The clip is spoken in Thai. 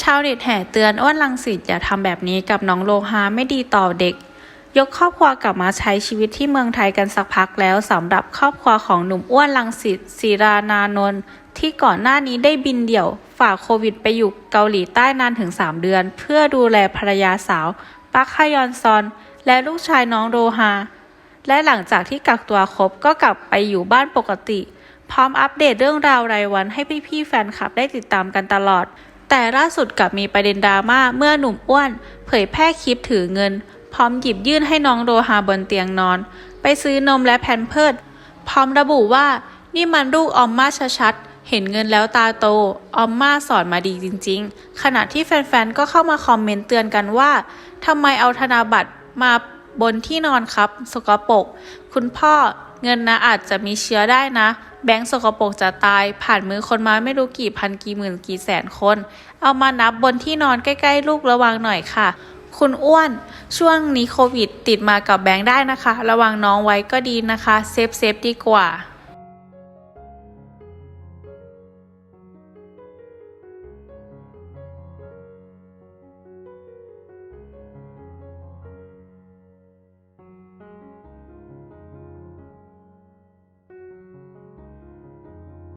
ชาวเน็ตแห่เตือนอ้วนลังสิตอย่าทำแบบนี้กับน้องโลหาไม่ดีต่อเด็ก ยกครอบครัวกลับมาใช้ชีวิตที่เมืองไทยกันสักพักแล้วสำหรับครอบครัวของหนุ่มอ้วนลังสิตศิรานานนท์ที่ก่อนหน้านี้ได้บินเดี่ยว ฝ่าโควิดไปอยู่เกาหลีใต้นานถึง 3 เดือน เพื่อดูแลภรรยาสาวปักฮยอนซอน และลูกชายน้องโรฮา และหลังจากที่กักตัวครบก็กลับไปอยู่บ้านปกติ พร้อมอัปเดตเรื่องราวรายวันให้พี่ๆแฟนคลับได้ติดตามกันตลอด แต่ล่าสุดกลับมีประเด็นดราม่าเมื่อหนุ่มอ้วน เผยแพร่คลิปถือเงิน พร้อมหยิบยื่นให้น้องโรฮาบนเตียงนอน ไปซื้อนมและแพนเพิร์ดพร้อมระบุว่านี่มันลูกออมมาชัดๆ เห็นเงินแล้วตาโต ออมมาสอนมาดีจริงๆ ขณะที่แฟนๆ ก็เข้ามาคอมเมนต์เตือนกันว่าทำไมเอาธนาบัตรมาบนที่นอนครับ สกปรกคุณพ่อเงินนะอาจจะมีเชื้อได้นะ แบงก์สกปรกจะตาย ผ่านมือคนมาไม่รู้กี่พันกี่หมื่นกี่แสนคน เอามานับบนที่นอนใกล้ ๆ ลูกระวังหน่อยค่ะ คุณอ้วน ช่วงนี้โควิด ติดมากับแบงค์ได้นะคะ ระวังน้องไว้ก็ดีนะคะ เซฟเซฟดีกว่า